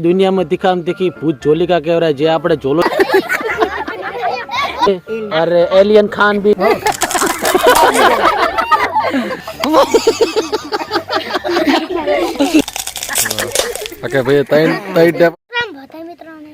દુનિયામાં તીખામ તીખી ભૂત જોલિકા કહેવાય જે આપણે જોલો અરે એલિયન ખાન બી ઓકે ભાઈ તૈન તૈન ટેપ રામ ભાઈ મિત્રોને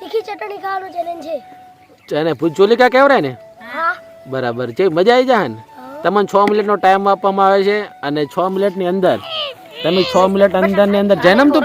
તીખી ચટણી ખાવાનું ચેલેન્જ છે. એને ભૂત જોલિકા કહેવાય ને? હા. બરાબર છે મજા આવી જાય ને? તમને 6 મિનિટનો ટાઈમ આપવામાં આવે છે અને છ મિનિટની અંદર તમે છ મિનિટ અંદરની અંદર જૈનમ તો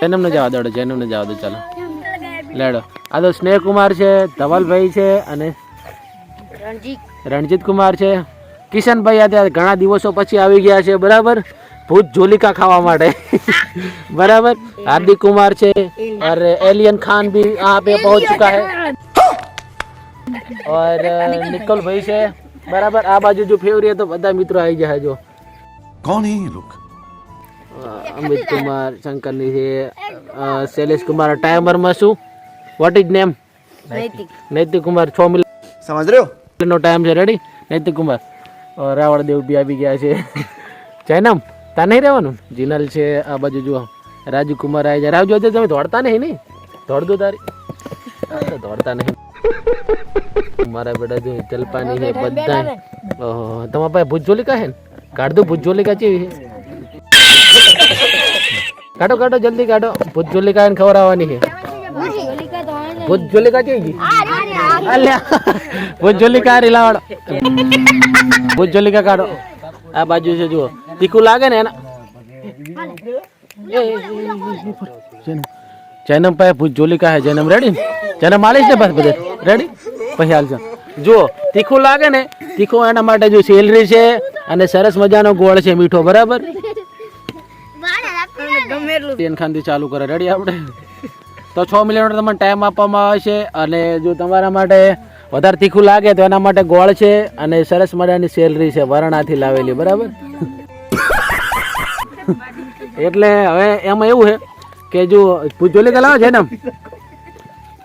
જૈનમ ને જવા દોડો જૈનમ ને જવા દો ચાલો. લેડો. આ તો સ્નેહ કુમાર છે ધવલભાઈ છે અને રણજીત. કુમાર છે. કિશનભાઈ આ ઘણા દિવસો પછી આવી ગયા છે બરાબર? ભૂત જોલિકા ખાવા માટે. બરાબર? હાર્દિક કુમાર છે और એલિયન ખાન ભી આ પે પહોંચ चुका હે ઓર નિકોલ ભાઈ છે. બરાબર? આ બાજુ જો ફેવરી તો બધા મિત્રો આવી ગયા જો. કોણ હે લોક? અમિત કુમાર શંકરની છે. શૈલેષ કુમાર ટાઈમરમાં શું? વોટ ઇઝ નેમ નૈતિક. કુમાર છ મિલ સમજ રહ્યો? નો ટાઈમ છે રેડી નૈતિક કુમાર. રાવળ દેવ બી આવી ગયા છે. જયનામ તા નહીં રહેવાનું? જીનલ છે આ બાજુ જુઓ. રાજુકુમાર આવી જાય રાજુ તમે દોડતા નહીં નહીં દોડતો તારી. દોડતા નહીં. મારા બેટા જો જલપાની છે બધા તમારા પાસે ભૂજોલિકા છે ને? કાઢ દો ભૂજોલિકા ચેવી છે. કાઢો કાઢો, જલ્દી કાઢો. ભૂત જોલિકા એને આવવાની છે. ભૂત જોલિકા કઈ ગઈ? ભૂત જોલિકા રીલાવાડો ભૂત જોલિકા કાઢો. આ બાજુ છે, જુઓ. તીખું લાગે ને એના? જૈનમ પાસે ભૂત જોલિકા હે જૈનમ રેડી જૈનમ માલિશ ને બસ બધે. રેડી પછી હાલજો. જુઓ, તીખું લાગે ને, તીખું એના માટે જો સેલરી છે અને સરસ મજાનો ગોળ છે, મીઠો, બરાબર? ટેન ખાનથી ચાલુ કરે. રેડી આપણે? તો છ મિનિટનો તમને ટાઈમ આપવામાં આવે છે. અને જો તમારા માટે વધારે તીખું લાગે તો એના માટે ગોળ છે અને સરસ મજાની સેલરી છે વરણાથી લાવેલી. બરાબર? એટલે હવે એમાં એવું છે કે જો પૂજોલિકા લાવો છે ને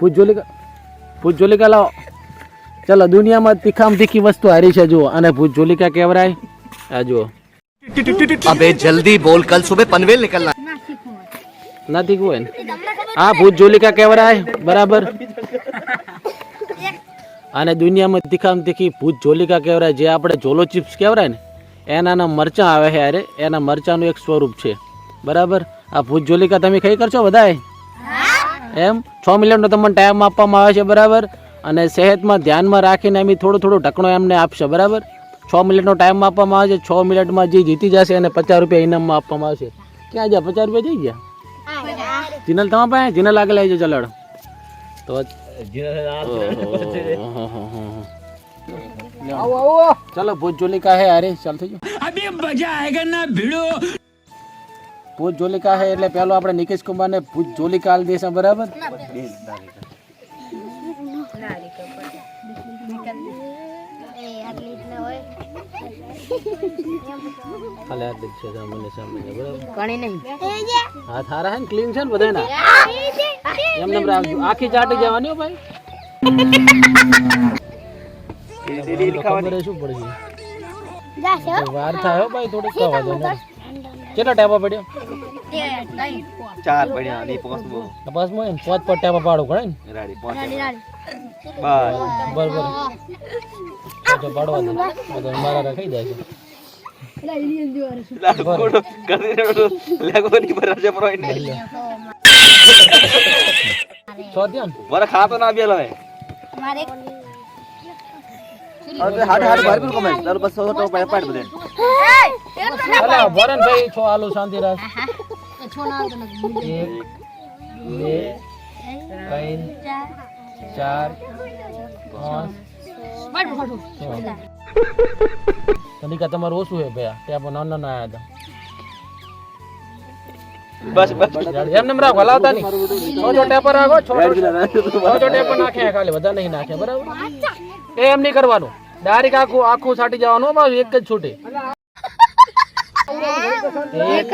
પૂજોલિકા પૂજોલિકા લાવો. ચલો દુનિયામાં તીખામાં તીખી વસ્તુ હારી છે જુઓ. અને ભૂજોલિકા કહેવરાય આ જુઓ. अबे जल्दी बोल कल सुबह पनवेल निकलना નથી કોઈ હા ભૂત જોલિકા કહેવાય બરાબર અને દુનિયામાં તીખામ તીખી ભૂત જોલિકા કહેવાય જે આપણે જોલો ચિપ્સ કહેવાય ને એનાના મરચાં આવે છે અરે એના મરચાંનું એક સ્વરૂપ છે બરાબર આ ભૂત જોલિકા તમે ખાઈ કરશો બધાએ એમ છ મિનિટનો તમને ટાઈમ આપવામાં આવે છે બરાબર અને સેહતમાં ધ્યાનમાં રાખીને એમ થોડું થોડું ઢકણો એમને આપશે બરાબર છ મિનિટનો ટાઈમ આપવામાં આવે છે છ મિનિટમાં જે જીતી જશે એને પચાસ રૂપિયા ઇનામમાં આપવામાં આવશે. ક્યાં ગયા? પચાસ રૂપિયા જઈ ગયા? જીનલ તમારા પાસે? જીનલ આગળ આવી જાઓ ચલો તો ચલો ભૂત જોલિકા હે અરે ચાલ થઈ ગયો. અભી મજા આયેગા ના ભીડો. ભૂત જોલિકા હે એટલે પેલો આપણે નિકેશ કુમાર ને ભૂત જોલિકા આલ દેશે બરાબર? ખાલી આ દેખ છે સામે સામે બરાબર? હાથ હારા હે ને ક્લીન છે ને બધાના એમ રાખજો આખી ચાટી જવાની હો ભાઈ. ખબર શું પડશે. વાર થાય હો ભાઈ ખાવા દો કેટલા ટાઈમ પડ્યો? ચાર પડ્યા ને પાંચમો. પાંચમો એમ પાંચ પટ્ટા પાડો પડે ને? રાડી પાંચ બસ. બરોબર. તો પાડો બધો મારા રખાઈ જાય છે. ખાતો ના બેલો હે મારે અરે શાંતિ રાખ. એક બે ત્રણ ચાર પાંચ તરીકા તમારું ઓછું હે ભયા ત્યાં પણ નાના ના હતા. બસ બસ. એમ નમ રાખો હલાવતા નહીં. છોટો ટેપર રાખો છોટો ટેપર નાખે ખાલી બધા નહીં નાખે બરાબર? એ એમ નહીં કરવાનું. ડાયરેક્ટ આખું આખું સાટી જવાનું એક જ છૂટે. એક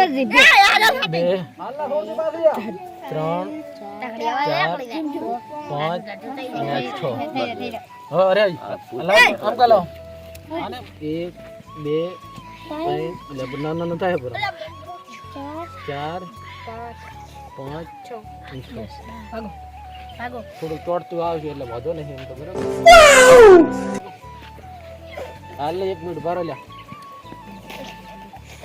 બે ત્રણ ચાર પાંચ અને છ અરે આમ કા લાવો આને એક બે ત્રણ નાના નાના થાય બરાબર. ચાર પાંચ છ. ભાગો ભાગો. થોડું તોડતું આવશે એટલે વાંધો નહીં એમ તો બરાબર. હાલ એક મિનિટ ભરો લ્યા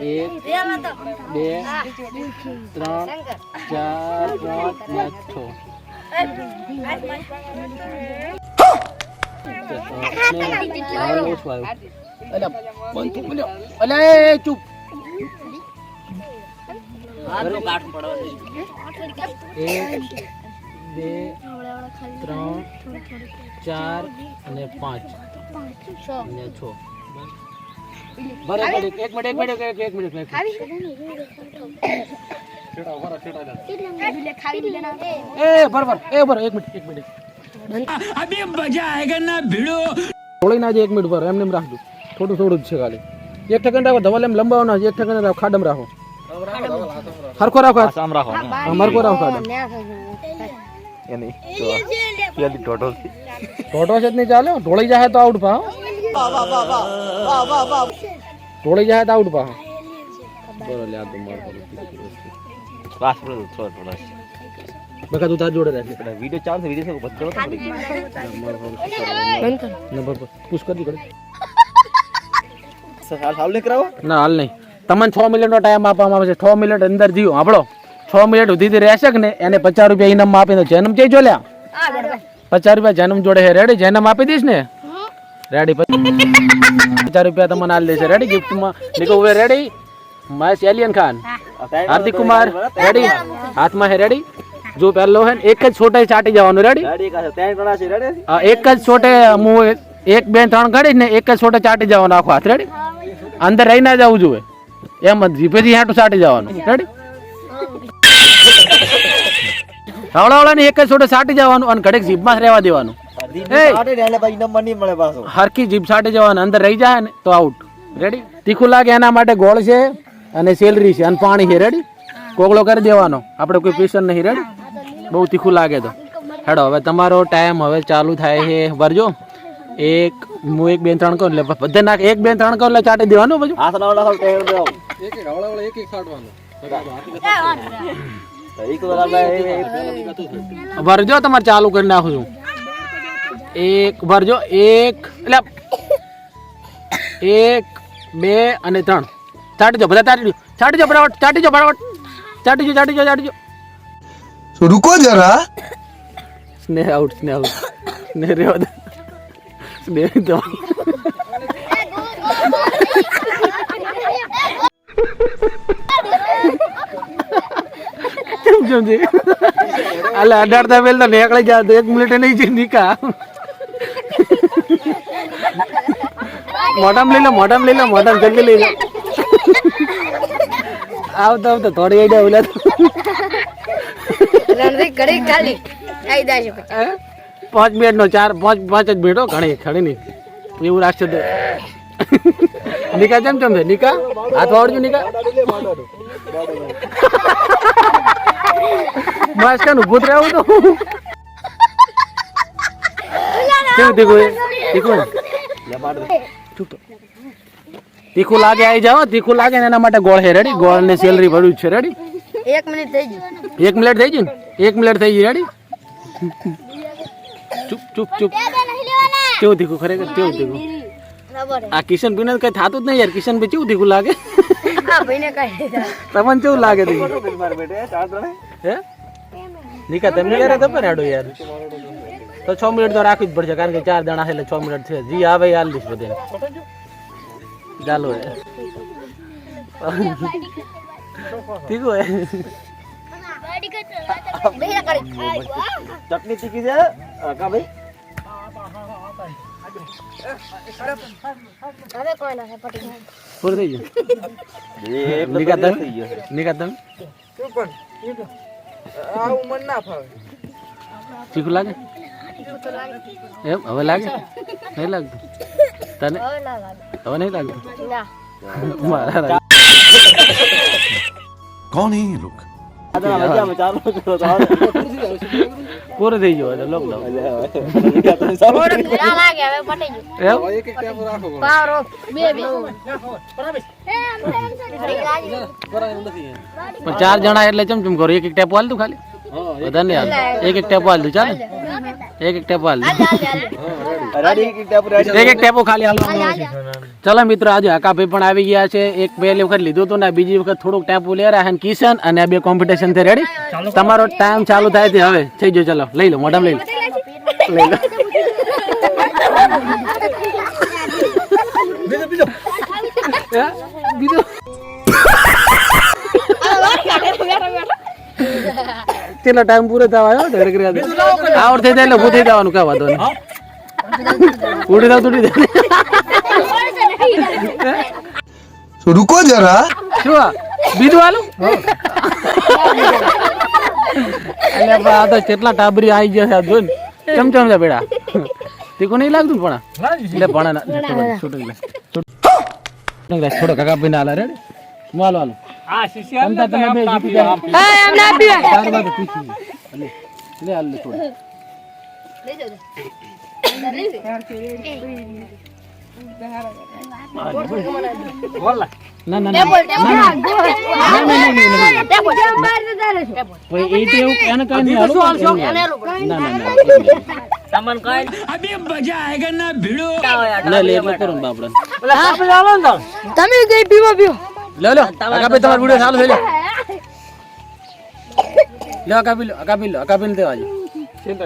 એક બે ત્રણ ચાર પાંચ ને છ. અલે ચૂપ. એક બે ત્રણ ચાર અને પાંચ. અને છ. બરાબર એક એક મિનિટ એક મિનિટ એક એક મિનિટ એક મિનિટ એ બરાબર એ બરાબર એક મિનિટ એક મિનિટ અભી મજા આયેગા ના ભીડો થોડી ના એક મિનિટ પર એમને એમ રાખજો થોડું થોડું જ છે ખાલી એક સેકન્ડ રાખો ધવલ એમ લંબાવો ના એક સેકન્ડ રાખો ખાડમ રાખો હરખો રાખો આમ રાખો હા, હરખો રાખો ખાડમ એ નહીં તો પેલી ટોટો ટોટો છે જ નહીં ચાલે ઢોળી જાય તો આઉટ ઢોળી જાય તો આઉટ પા બરો લે આ તો માર પાસ પર થોડો થોડો બકા તું તાર જોડે રાખી. વિડિયો ચાલુ છે વિડિયો બંધ કરો તો પડી નંબર પર પુશ કરી. દે હાલ હાલ નહીં કરાવો? ના હાલ નહીં. તમને છ મિનિટનો ટાઈમ આપવામાં આવે છે. છ મિનિટ અંદર જીવો આપણો છ મિનિટ સુધી રહેશે કે ને એને પચાસ રૂપિયા ઇનામ આપી દો જન્મ જઈ જો લ્યા પચાસ રૂપિયા જન્મ જોડે રેડી? જન્મ આપી દઈશ ને? રેડી પચાસ રૂપિયા તમને હાલ દેશે. રેડી ગિફ્ટમાં ઉભે ready Mahesh alien Khan. Hardik Kumar ready હાથમાં હે રેડી જો પહેલો હે એક જ છોટે ચાટી જવાનું. રેડી એક જ છોટે હું એક બે ત્રણ ઘડી ને એક જ છોટે ચાટી જવાનું આખો હાથ. રેડી અંદર રહી ના જવું જોઈએ એમ જીભેથી હાટું ચાટી જવાનું. રેડી હવળા હવળા ને એક જ છોટે ચાટી જવાનું અને ઘડીક જીભમાં રહેવા દેવાનું. એ! આટે ને એટલે પછી નંબર નહીં મળે પાછો. હરકી જીભ ચાટી જવાનું અંદર રહી જાય ને તો આઉટ રેડી તીખું લાગે એના માટે ગોળ છે અને સેલરી છે અને પાણી છે. રેડી કોગળો કરી દેવાનો. આપણે કોઈ પેશન નહીં. રેડી બહુ તીખું લાગે તો. હેડો હવે તમારો ટાઈમ હવે ચાલુ થાય છે. ભરજો એક હું એક બે ત્રણ કહું એટલે બધે નાખ. એક બે ત્રણ કહું એટલે ચાટી દેવાનું બધું? હાથ ના એક એક ભાઈ ભરજો તમારે ચાલુ કરી નાખું છું. એક ભરજો એક એટલે એક બે અને ત્રણ. ચાટજો બધા ચાટજો ચાટજો ફટાફટ ચાટીજો ફટાફટ. ચાટીજો ચાટીજો ચાટીજો રૂકો જરા. સ્નેહ આઉટ સ્નેહ આઉટ સ્નેહ રેવા દે. સ્નેહ તો કેમ કેમ છે અલ્યા અઢાર તા પહેલા નેકળી ગયા એક મિનિટે નહીં જઈ નીકા. મોઢામાં લઈ લો મોઢામાં લઈ લો મોઢામ જલ્દી લઈ લો. આવતો આવતો થોડી આઈડિયા ઓલા ઘડી ખાલી. પાંચ મિનિટ નો ચાર પાંચ પાંચ જ મિનિટ ઘણી ખડી નહીં. એવું રાખશે તો નિકા કેમ છે નિકા? હાથ વાળજો નિકા. બસ કાનું ભૂત રહેવું તો. કેવું દીકું એ? તીખું ને? ચૂપ. તો. તીખું લાગે આવી જાઓ તીખું લાગે ને એના માટે ગોળ છે. રેડી ગોળ ને સેલરી ભર્યું જ છે. રેડી એક મિનિટ થઈ ગયું. એક મિનિટ થઈ ગઈ ને? એક મિનિટ થઈ ગઈ. રેડી ચૂપ ચૂપ ચૂપ. કેવું તીખું? ખરેખર કેવું તીખું? બરાબર આ કિશન પીને કઈ થતું જ નહીં યાર. કિશન ભાઈ કેવું તીખું લાગે? હા ભાઈને કઈ. તમને કેવું લાગે તીખું? મારે બેટે ચાર જણા. હે? નિકા તમને યાર ખબર હેડો યાર? તો છ મિનિટ તો રાખવી જ પડશે કારણ કે ચાર જણા છે એટલે છ મિનિટ છે. જી આવે એ હાલ દઈશ બધે ચાલો હે તીખું હે ચટણી તીખી છે? કા ભાઈ? હવે કોઈ ના પટી ગયું? પૂરું થઈ ગયું? એ લાગે? એમ? હવે લાગે? નહીં લાગતું? તને? હવે નહીં લાગતું મારા કોણ હે લોક? પણ ચાર જણા એટલે ચમચમ કરો? એક એક ટેપ હાલતું ખાલી? બધા એક એક ટેપ હાલતું ચાલે? એક એક ટેપ હાલ. એક ટેપ રેડી એક એક ટેપો ખાલી હાલવાનો ચલો મિત્રો આજે હકાભાઈ પણ આવી ગયા છે. એક પહેલી વખત લીધું હતું ને બીજી વખત થોડુંક ટેપુ લઈ રહ્યા છે કિશન અને બે કોમ્પિટિશનથી રેડી તમારો ટાઈમ ચાલુ થાય છે હવે. થઈ ગયો ચલો લઈ લો મોઢામ લઈ લો. લઈ લો. બીજો બીજું? તેટલા ટાઈમ પૂરો થવા આવ્યો ધડક જાય એટલે ઊભું થઈ જવાનું કઈ વાંધો નહીં. ઉડી જાવ તૂટી જાય રૂકો જરા. શું બીજું હાલું? એટલે આ તો કેટલા ટાબરી આવી ગયા છે આ જોઈને. ચમ ચમ છે બેડા તે કોને લાગતું પણ એટલે પણ છોટો કાકા. પીને આલા રેડી. ના વાલો. માલો શિષ્ય તમતા તમે બે જીતી ગયા. ચાર વાર તો પૂછી લે. લે લે લે થોડું. ના ના ના. ના ના ના. ભાઈ એ તો એવું એને કઈ નહીં હાલું ના ના ના લે લે એટલે કરો ને બાપડા તમે કઈ પીવો પીવો લે લે અકા ભાઈ તમારો વિડિયો ચાલુ થઈ લે લે અકા પી લો અકા પી લો અકા પી દેવા જો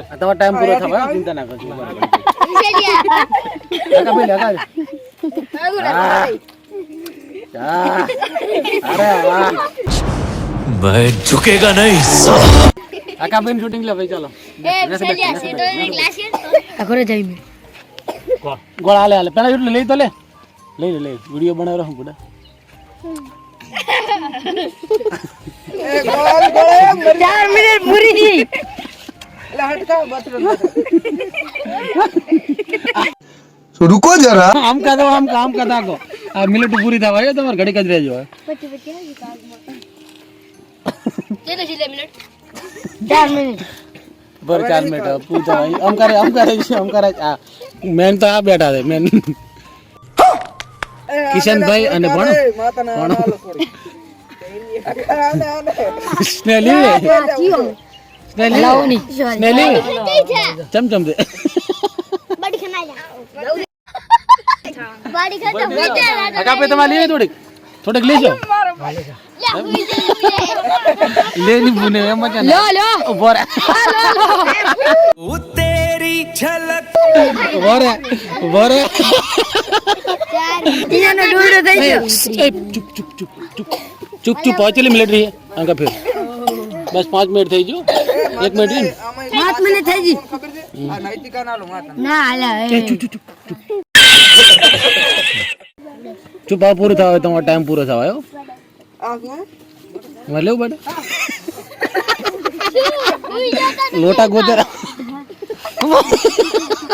આ તમારો ટાઈમ પૂરો થવા આવ્યો, ચિંતા ના કરજો અકા પી લે અકા પી. હા. હા. અરે વાહ मैं झुकेगा नहीं અકા પીને શૂટિંગ લે ભાઈ ચાલો ઘરે જઈ મેં ગોળ હાલે હાલે પેલા એટલું લઈ તો લે લઈ લે લઈ વિડીયો બનાવી રહું બુડા ચાર મિનિટ પૂરી ગઈ तो रुको जरा આમ કા દો આમ કા આમ કા તાકો આ મિનિટ પૂરી થવા આવ્યો તમારે ઘડી કજ રહેજો હવે. ચાર મિનિટ બર ચાર મિનિટ હવે પૂછા ભાઈ આમ કરે આમ કરે છે આમ કરે છે. આ મેન તો આ બેઠા છે મેન કિશનભાઈ અને પણ થોડીક. થોડીક લેજો. લેની ભૂને મજા वरे चुप चुप चुप चुप। चुप चुप पहुंचले फिर। बस 5 मिनट थई जो। 1 मिनट 5 मिनट थई जी। ना हला चुप चुप चुप चुप। पूरा था तो टाइम पूरा था आयो। आ गए मलेओ बड़ा लोटा गोदरा।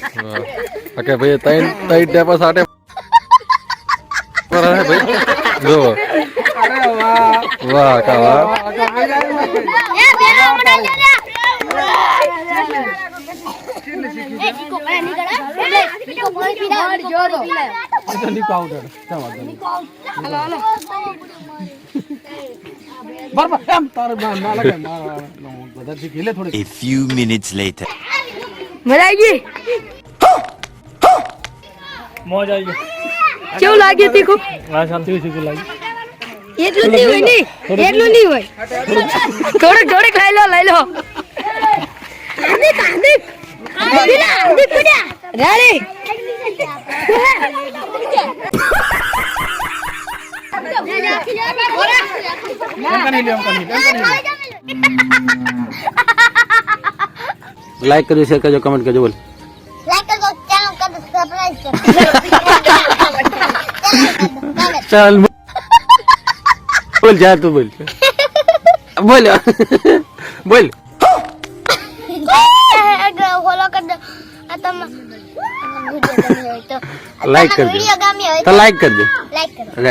ગાડી ઘુરાય ગાંઠ નાશે મેં શું ઓકે ભાઈ ત્રણ ત્રણ ટેપા સાટે પર હે ભાઈ જો વાહ કા વાહ બરાબર એમ તારે ના ના લાગે મારા બધા શીખી લે થોડી A few minutes later. મજા આવી ગઈ. કેવું લાગ્યું તીખું? શીખી લાગી એટલું નહીં હોય નહીં એટલું નહીં. હોય. થોડુંક થોડુંક લઈ લો લઈ લો. હાર્દિક હાર્દિક. હાર્દિક હાર્દિક પડ્યા રેડી લાઈક કરજો શેર કરજો કમેન્ટ કરજો બોલ લાઈક કરજો શેર કરજો કમેન્ટ કરજો ચાલ બોલ જા તું બોલ. બોલ. બોલ. લાઈક કરજો. લાઈક કરજો. લાઈક કરજો.